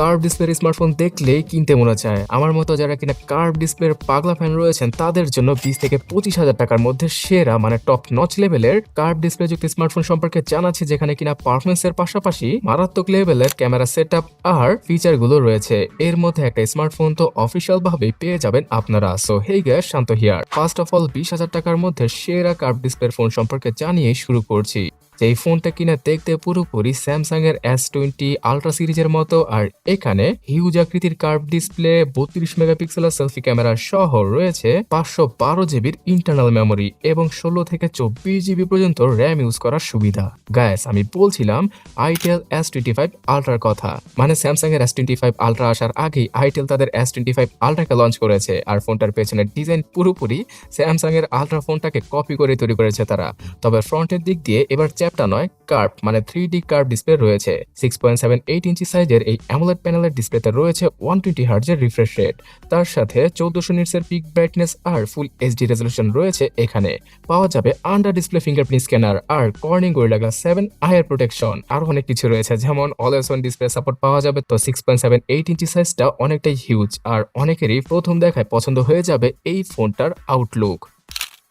Curve ডিসপ্লের smartphone দেখলেই কিনতে মনে চায়। আমার মতো যারা কিনা কার্ভ ডিসপ্লের পাগলা ফ্যান রয়েছেন, তাদের জন্য বিশ থেকে পঁচিশ হাজার টাকার মধ্যে সেরা মানে টপ নচ লেভেলের কার্ভ ডিসপ্লে যুক্ত স্মার্টফোন সম্পর্কে জানাচ্ছি, যেখানে কিনা পারফরমেন্সের পাশাপাশি মারাত্মক লেভেলের ক্যামেরা সেট আপ আর ফিচারগুলো রয়েছে। এর মধ্যে একটা স্মার্টফোন তো অফিসিয়াল ভাবেই পেয়ে যাবেন আপনারা। So hey guys Shanto here first of all বিশ হাজার টাকার মধ্যে সেরা কার্ভ ডিসপ্লের ফোন সম্পর্কে জানিয়ে শুরু করছি। এই ফোনটা কিনা দেখতে পুরোপুরি স্যামসাং এর এস টোয়েন্টি আলট্রা সিরিজের মতো, আর এখানে হিউজ আকৃতির কার্ভ ডিসপ্লে বত্রিশ মেগাপিক্সেলের সেলফি ক্যামেরা সহ রয়েছে পাঁচশো বারো জিবির ইন্টারনাল মেমোরি এবং ষোলো থেকে চব্বিশ জিবি পর্যন্ত র্যাম ইউজ করার সুবিধা। গ্যাস আমি বলছিলাম আইটেল এস টোয়েন্টি ফাইভ আলট্রার কথা। মানে স্যামসাং এর এস টোয়েন্টি ফাইভ আলট্রা আসার আগেই আইটেল তাদের এস টোয়েন্টি ফাইভ আলট্রাকে লঞ্চ করেছে, আর ফোনটার পেছনের ডিজাইন পুরোপুরি স্যামসাং এর আলট্রা ফোনটাকে কপি করে তৈরি করেছে তারা। তবে ফ্রন্টের দিক দিয়ে এবার চ্যাপটা নয়, কার্ভ মানে থ্রি ডি কার্ভ ডিসপ্লে রয়েছে। Six point seven eight inch সাইজের এই অ্যামোলেড প্যানেলের ডিসপ্লেতে রয়েছে ওয়ান টোয়েন্টি হার্জের রিফ্রেশ রেট তার সাথে চৌদ্দশো নিটসের পিক ব্রাইটনেস আর ফুল এইচডি রেজলিউশন রয়েছে এখানে। পাওয়া যাবে আন্ডার ডিসপ্লে ফিঙ্গারপ্রিন্ট স্ক্যানার আর কর্নিং গোরিলা গ্লাস সেভেন আয়ার প্রোটেকশন আর অনেক কিছু রয়েছে, যেমন অলওয়েজ ওয়ান ডিসপ্লে সাপোর্ট পাওয়া যাবে, তো six point seven eight inch সাইজটা অনেকটাই হিউজ আর অনেকেরই প্রথম দেখায় পছন্দ হয়ে যাবে এই ফোনটার আউটলুক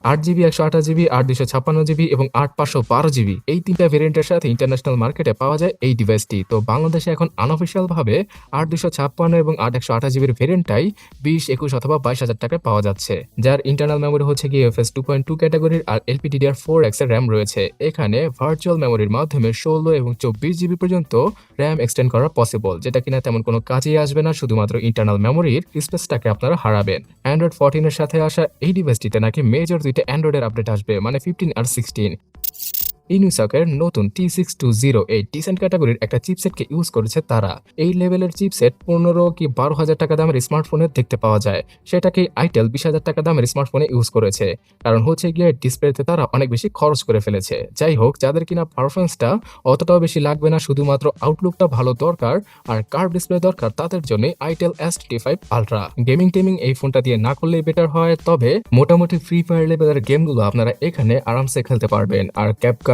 আট জিবি, একশো আঠাশ জিবি, আট দুশো ছাপ্পান্ন জিবি এবং আট পাঁচশো বারো জিবি। এই তিনটা ভেরিয়েন্টের সাথে ইন্টারন্যাশনাল মার্কেটে পাওয়া যায় এই ডিভাইসটি তো বাংলাদেশে এখন আনঅফিসিয়াল ভাবে আট দুশো ছাপ্পান্ন এবং আট একশো আঠাশ জিবির ভেরিয়েন্টটাই বিশ, একুশ অথবা বাইশ হাজার টাকায় পাওয়া যাচ্ছে। যার ইন্টারনাল মেমোরি হচ্ছে গিয়ে F S two point two ক্যাটাগরির আর এলপিডিডিআর ফোর এক্সের র্যাম রয়েছে। এখানে ভার্চুয়াল মেমোরির মাধ্যমে ষোলো এবং চব্বিশ জিবি পর্যন্ত র্যাম এক্সটেন্ড করা পসিবল যেটা কিনা তেমন কোনো কাজেই আসবে না, শুধুমাত্র ইন্টারনাল মেমোরির স্পেসটাকে আপনারা হারাবেন। অ্যান্ড্রয়েড ফোরটিনের সাথে আসা এই ডিভাইসটিতে নাকি মেজর দুইটা অ্যান্ড্রয়েডের আপডেট আসবে মানে ফিফটিন আর সিক্সটিন ইনুসাকের নতুন টি সিক্স টু জিরো এই ডিসেন্ট ক্যাটাগরির একটা চিপসেটকে ইউজ করেছে তারা। এই লেভেলের চিপসেট পনেরো কি বারো হাজার টাকা দামের স্মার্টফোনে দেখতে পাওয়া যায়। সেটাকে আইটেল বিশ হাজার টাকা দামের স্মার্টফোনে ইউজ করেছে। কারণ হচ্ছে গিয়ে ডিসপ্লেতে তারা অনেক বেশি খরচ করে ফেলেছে। যাই হোক, যাদের কিনা পারফরমেন্সটা অতটাও বেশি লাগবে না, শুধুমাত্র আউটলুকটা ভালো দরকার আর কার্ভ ডিসপ্লে দরকার, তাদের জন্য itel S T five ultra gaming taming এই ফোনটা দিয়ে না করলেই বেটার হয়, তবে মোটামুটি ফ্রি ফায়ার লেভেলের গেমগুলো আপনারা এখানে আরামসে খেলতে পারবেন। আর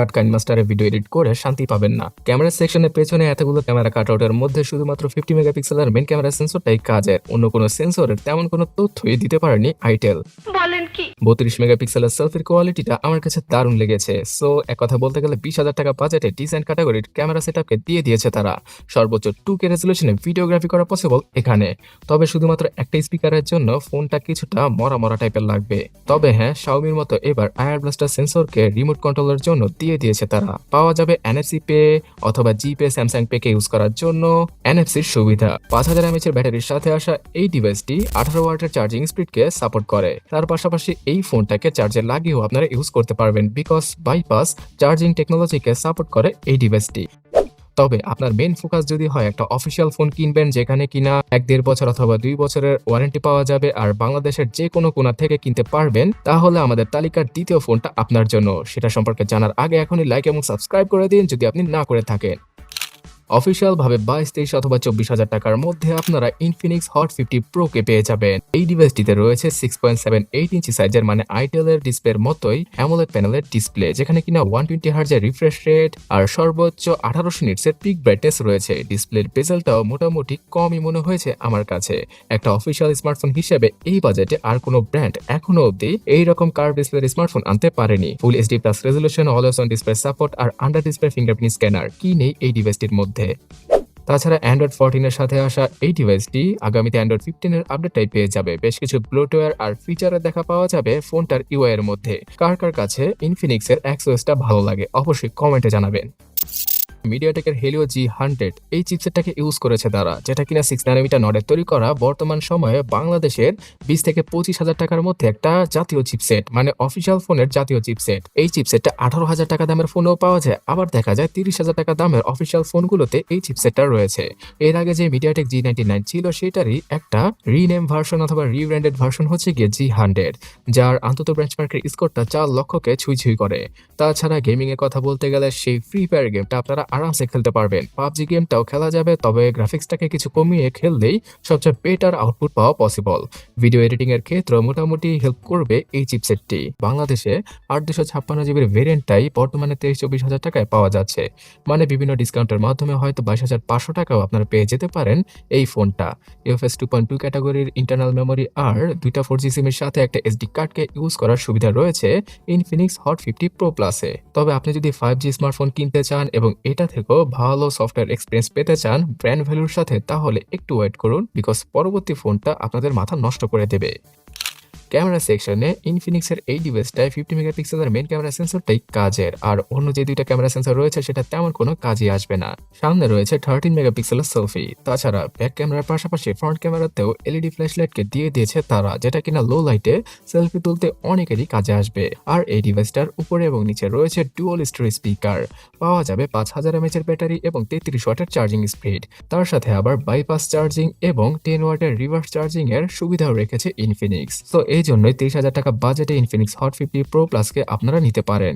ক্যাপকাট কাইনমাস্টারে ভিডিও এডিট করে শান্তি পাবেন না। ক্যামেরা সেকশনের পেছনে এতগুলো ক্যামেরা কাটআউটের মধ্যে শুধুমাত্র ফিফটি মেগাপিক্সেলের মেন ক্যামেরা সেন্সরটাই কাজের। অন্য কোনো সেন্সরের তেমন কোনো তথ্যই দিতে পারেনি আইটেল বলেন কি? বত্রিশ মেগাপিক্সেলের সেলফির কোয়ালিটিটা আমার কাছে দারুণ লেগেছে। সো এক কথা বলতে গেলে বিশ হাজার টাকা বাজেটে ডিজাইন ক্যাটাগরির ক্যামেরা সেটআপকে দিয়ে দিয়েছে তারা। সর্বোচ্চ টু কে রেজলিউশনে ভিডিওগ্রাফি করা পসিবল এখানে। তবে শুধুমাত্র একটা স্পিকারের জন্য ফোনটা কিছুটা মরা মরা টাইপের লাগবে। তবে হ্যাঁ শাওমির মতো এবার আয়ার ব্লাস্টার সেন্সরকে রিমোট কন্ট্রোলের জন্য দিয়ে দিয়েছে তারা। পাওয়া যাবে এনএফসি পে অথবা জি পে স্যামসাং পে কে ইউজ করার জন্য এনএফসির সুবিধা। পাঁচ হাজার এমএচ এর ব্যাটারির সাথে আসা এই ডিভাইসটি আঠারো ওয়াটের চার্জিং স্পিড কে সাপোর্ট করে। তার পাশাপাশি এই ফোনটাকে চার্জে লাগিয়েও আপনারা ইউজ করতে পারবেন বিকজ বাইপাস চার্জিং টেকনোলজিকে সাপোর্ট করে এই ডিভাইসটি তবে আপনার মেন ফোকাস যদি হয় একটা অফিসিয়াল ফোন কিনবেন যেখানে কিনা এক দেড় বছর অথবা দুই বছরের ওয়ারেন্টি পাওয়া যাবে আর বাংলাদেশের যে কোনো কোনা থেকে কিনতে পারবেন, তাহলে আমাদের তালিকার দ্বিতীয় ফোনটা আপনার জন্য। সেটা সম্পর্কে জানার আগে এখনই লাইক এবং সাবস্ক্রাইব করে দিন যদি আপনি না করে থাকেন। অফিসিয়াল ভাবে বাইশ তেইশ অথবা চব্বিশ হাজার টাকার মধ্যে আপনারা ইনফিনিক্স হট ফিফটি প্রোকে পেয়ে যাবেন। এই ডিভাইসটিতে রয়েছে six point seven eight inch সাইজের মানে আইটেলের ডিসপ্লের মতোই অ্যামোলেড প্যানেলের ডিসপ্লে যেখানে কিনা ওয়ান টোয়েন্টি হার্জের রিফ্রেশ রেট আর সর্বোচ্চ আঠারোশো নিটসের পিক ব্রাইটনেস রয়েছে। ডিসপ্লের বেজেলটাও মোটামুটি কমই মনে হয়েছে আমার কাছে। একটা অফিসিয়াল স্মার্টফোন হিসেবে এই বাজেটে আর কোনো ব্র্যান্ড এখনও অব্দি এই রকম কার ডিসপ্লের স্মার্টফোন আনতে পারেনি। Full HD plus resolution always on display support R under display fingerprint scanner কি নেই এই ডিভাইসটির মধ্যে? তাছাড়া অ্যান্ড্রয়েড ফোরটিনের সাথে আসা এই ডিভাইসটি আগামীতে অ্যান্ড্রয়েড ফিফটিনের আপডেটটাই পেয়ে যাবে। বেশ কিছু ব্লুটুয়ার আর ফিচারের দেখা পাওয়া যাবে ফোনটার ইউআই এর মধ্যে। কার কার কাছে ইনফিনিক্সের এক্সওএসটা ভালো লাগে, অবশ্যই কমেন্টে জানাবেন। মিডিয়াটেকের হেলিও জি হান্ড্রেড এই চিপসেটটাকে ইউজ করেছে তারা, যেটা কিনা সিক্স নানোমিটার নডের তৈরি করা বর্তমান সময়ে বাংলাদেশের বিশ থেকে পঁচিশ হাজার টাকার মধ্যে একটা জাতীয় চিপসেট মানে অফিসিয়াল ফোনের জাতীয় চিপসেট এই চিপসেটটা আঠারো হাজার টাকা দামের ফোনেও পাওয়া যায়, আবার দেখা যায় তিরিশ হাজার টাকা দামের অফিসিয়াল ফোনগুলোতে এই চিপসেটটা রয়েছে। এর আগে যে মিডিয়াটেক জি নাইনটি নাইন ছিল, সেটারই একটা রিনেম ভার্সন অথবা রিব্র্যান্ডেড ভার্সন হচ্ছে গিয়ে জি হান্ড্রেড যার আন্তত বেঞ্চমার্কের স্কোরটা চার লক্ষকে ছুঁই ছুঁই করে। তাছাড়া গেমিং এর কথা বলতে গেলে সেই ফ্রি ফায়ার গেমটা আপনারা আরামসে খেলতে পারবেন। পাবজি গেমটাও খেলা যাবে, তবে গ্রাফিক্সটাকে কিছু কমিয়ে খেললেই সবচেয়ে বেটার আউটপুট পাওয়া পসিবল ভিডিও এডিটিং এর ক্ষেত্রে মোটামুটি হেল্প করবে এই চিপসেটটি বাংলাদেশে আট দুশো ছাপ্পান্ন জিবির ভেরিয়েন্টটাই বর্তমানে তেইশ চব্বিশ হাজার টাকায় পাওয়া যাচ্ছে। মানে বিভিন্ন ডিসকাউন্টের মাধ্যমে হয়তো বাইশ হাজার পাঁচশো টাকাও আপনারা পেয়ে যেতে পারেন এই ফোনটা ইউএফএস টু পয়েন্ট টু ক্যাটাগরির ইন্টারনাল মেমোরি আর দুইটা ফোর জি সিমের সাথে একটা এসডি কার্ডকে ইউজ করার সুবিধা রয়েছে ইনফিনিক্স হট ফিফটি প্রো প্লাসে তবে আপনি যদি ফাইভ জি স্মার্টফোন কিনতে চান এবং এটা থেকেও ভালো সফটওয়্যার এক্সপিরিয়েন্স পেতে চান ব্র্যান্ড ভ্যালুর সাথে, তাহলে একটু ওয়েট করুন বিকজ পরবর্তী ফোনটা আপনাদের মাথা নষ্ট করে দেবে। ক্যামেরা সেকশনে ইনফিনিক্সের এই ডিভাইসটায় ফিফটি মেগাপিক্সেলের মেন ক্যামেরা সেন্সরটাই কাজের। আর অন্য যে দুইটা ক্যামেরা সেন্সর রয়েছে, সেটা তেমন কোনো কাজে আসবে না। সামনে রয়েছে থার্টিন মেগাপিক্সেলের সেলফি তাছাড়া ব্যাক ক্যামেরার পাশাপাশি ফ্রন্ট ক্যামেরাতেও এলইডি ফ্ল্যাশ লাইটকে দিয়ে দিয়েছে তারা, যেটা কিনা লো লাইটে সেলফি তুলতে অনেকেরই কাজে আসবে। আর এই ডিভাইসটার উপরে এবং নিচে রয়েছে ডুয়াল স্টোরি স্পিকার পাওয়া যাবে পাঁচ হাজার এমএচের ব্যাটারি এবং তেত্রিশ ওয়াটের চার্জিং স্পিড তার সাথে আবার বাইপাস চার্জিং এবং টেন ওয়াটের রিভার্স চার্জিং এর সুবিধাও রেখেছে ইনফিনিক্স তো এই জন্যই তিরিশ হাজার টাকা বাজেটে ইনফিনিক্স হট ফিফটি প্রো প্লাসকে আপনারা নিতে পারেন।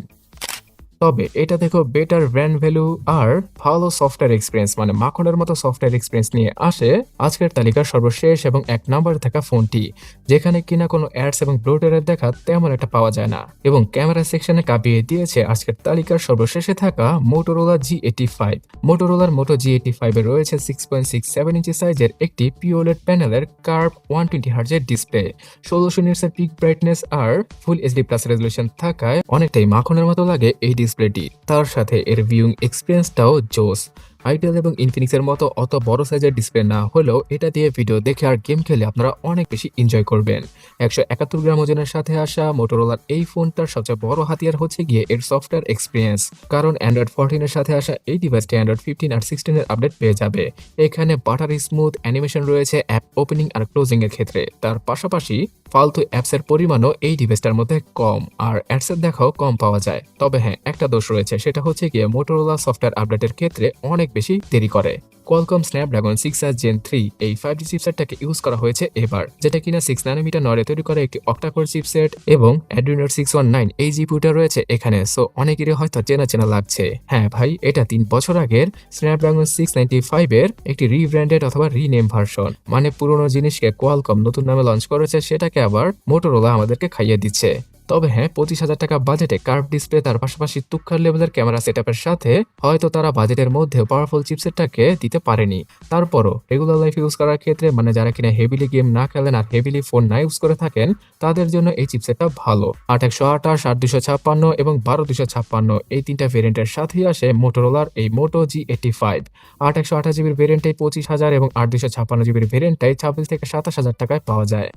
তবে এটা দেখো বেটার ব্র্যান্ড ভ্যালু আর ভালো সফটওয়্যার এক্সপিরিয়েন্স মানে মাখনের মতো সফটওয়্যার এক্সপিরিয়েন্স নিয়ে আসে আজকের তালিকার সর্বশেষ এবং এক নম্বরে থাকা ফোনটি যেখানে কিনা কোনো অ্যাডস এবং ব্লোটারের দেখা তেমন একটা পাওয়া যায় না। এবং ক্যামেরা সেকশনে কাঁপিয়ে দিয়েছে আজকের তালিকার সর্বশেষে থাকা মোটোরোলা জি এইটি ফাইভ মোটোরোলার মোটো জি এইটি ফাইভে রয়েছে six point six seven inch সাইজের একটি পিওলেড প্যানেলের কার্ভ ওয়ান টোয়েন্টি হার্জের ডিসপ্লে ষোলোশো নিটসের পিক ব্রাইটনেস আর ফুল এইচডি প্লাস রেজলিউশন থাকায় অনেকটাই মাখনের মতো লাগে এই ডিসপ্লেটি তার সাথে এর ভিউইং এক্সপিরিয়েন্সটাও জোস। আইটেল এবং ইনফিনিক্সের মতো অত বড় সাইজের ডিসপ্লে না হলেও এটা দিয়ে ভিডিও দেখে আর গেম খেলে আপনারা অনেক বেশি এনজয় করবেন। একশো একাত্তর গ্রাম ওজনের সাথে আসা মোটোরোলার এই ফোনটার সবচেয়ে বড় হাতিয়ার হচ্ছে গিয়ে এর সফটওয়্যার এক্সপিরিয়েন্স কারণ অ্যান্ড্রয়েড ফোরটিনের সাথে আসা এই ডিভাইসটি অ্যান্ড্রয়েড ফিফটিন আর সিক্সটিনের আপডেট পেয়ে যাবে। এখানে বাটার স্মুথ অ্যানিমেশন রয়েছে অ্যাপ ওপেনিং আর ক্লোজিং এর ক্ষেত্রে। তার পাশাপাশি ফালতু অ্যাপসের পরিমাণও এই ডিভাইসটার মধ্যে কম, আর অ্যাডসের দেখাও কম পাওয়া যায়। তবে হ্যাঁ একটা দোষ রয়েছে, সেটা হচ্ছে গিয়ে মোটোরোলা সফটওয়্যার আপডেটের ক্ষেত্রে অনেক বেশি দেরি করে। কোয়ালকম স্ন্যাপড্রাগন সিক্স আর জেন থ্রি এই ফাইভ জি চিপসেটটাকে ইউজ করা হয়েছে এবার, যেটা কিনা সিক্স নানোমিটার নরে তৈরি করা একটি অক্টাকোর চিপসেট এবং অ্যাড্রিনোর সিক্স ওয়ান নাইন এই জিপিউটা রয়েছে এখানে সো অনেকেরই হয়তো চেনা চেনা লাগছে। হ্যাঁ ভাই, এটা তিন বছর আগের স্ন্যাপড্রাগন সিক্স নাইনটি ফাইভের একটি রিব্র্যান্ডেড অথবা রিনেম ভার্সন মানে পুরোনো জিনিসকে কোয়ালকম নতুন নামে লঞ্চ করেছে, সেটাকে আবার মোটোরোলা আমাদেরকে খাইয়ে দিচ্ছে। তবে হ্যাঁ পঁচিশ হাজার টাকা বাজেটে কার্ভ ডিসপ্লে তার পাশাপাশি তুক্ষার লেভেলের ক্যামেরা সেটআপের সাথে হয়তো তারা বাজেটের মধ্যে পাওয়ারফুল চিপসেটটাকে দিতে পারেনি। তারপরও রেগুলার লাইফ ইউজ করার ক্ষেত্রে মানে যারা কিনা হেভিলি গেম না খেলেন আর হেভিলি ফোন না ইউজ করে থাকেন, তাদের জন্য এই চিপসেটটা ভালো। আট একশো আঠাশ, আট দুশো ছাপ্পান্ন এবং বারো দুশো ছাপ্পান্ন এই তিনটা ভেরিয়েন্টের সাথেই আসে মোটোরোলার এই মোটো জি এইটি ফাইভ আট একশো আঠাশ জিবির ভেরিয়েন্টে পঁচিশ হাজার এবং আট দুশো ছাপ্পান্ন জিবির ভেরিয়েন্টটাই ছাব্বিশ থেকে সাতাশ হাজার টাকায় পাওয়া যায়।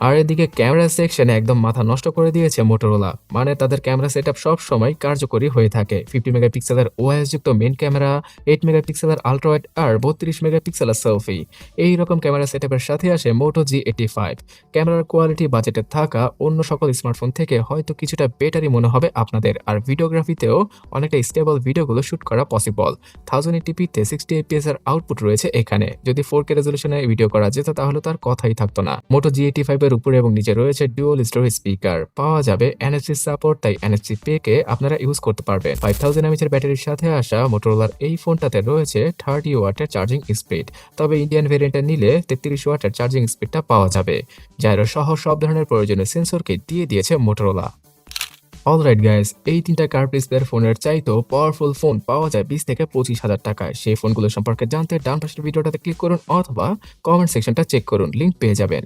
আর এদিকে ক্যামেরা সেকশনে একদম মাথা নষ্ট করে দিয়েছে মোটোরোলা মানে তাদের ক্যামেরা সেট আপ সব সময় কার্যকরী হয়ে থাকে। ফিফটি মেগাপিক্সেলের ওএস যুক্ত মেন ক্যামেরা এইট মেগাপিক্সেলের আলট্রাওয়াইড আর বত্রিশ মেগাপিক্সেলের সেলফি এই রকম ক্যামেরা সেট আপের সাথে আসে মোটো জি এইটি ফাইভ ক্যামেরার কোয়ালিটি বাজেটে থাকা অন্য সকল স্মার্টফোন থেকে হয়তো কিছুটা বেটারই মনে হবে আপনাদের। আর ভিডিওগ্রাফিতেও অনেকটা স্টেবল ভিডিওগুলো শুট করা পসিবল থাউজেন্ড এইটিপিতে সিক্সটি এপিএস এর আউটপুট রয়েছে এখানে। যদি ফোর কে রেজলিউশনে ভিডিও করা যেত তাহলে তার কথাই থাকতো না। মোটো জি এইটি ফাইভ এর উপরে এবং নিচে রয়েছে ডুয়াল স্টোরেজ স্পিকার পাওয়া যাবে এনএফসি সাপোর্ট তাই এনএফসি পে কে আপনারা ইউজ করতে পারবেন। ফাইভ থাউজেন্ড এমএচের ব্যাটারির সাথে আসা মোটোরোলার এই ফোনটাতে রয়েছে থার্টি ওয়াটের চার্জিং স্পিড তবে ইন্ডিয়ান ভেরিয়েন্টে নিলে তেত্রিশ ওয়াটের চার্জিং স্পিডটা পাওয়া যাবে, যার সহ সব ধরনের প্রয়োজনীয় সেন্সরকে দিয়ে দিয়েছে মোটোরোলা অলরাইট গাইস এই তিনটা কার ডিসপ্লের ফোনের চাইতেও পাওয়ারফুল ফোন পাওয়া যায় বিশ থেকে পঁচিশ হাজার টাকায়। সেই ফোনগুলো সম্পর্কে জানতে ডান পাশের ভিডিওটাতে ক্লিক করুন অথবা কমেন্ট সেকশনটা চেক করুন লিঙ্ক পেয়ে যাবেন।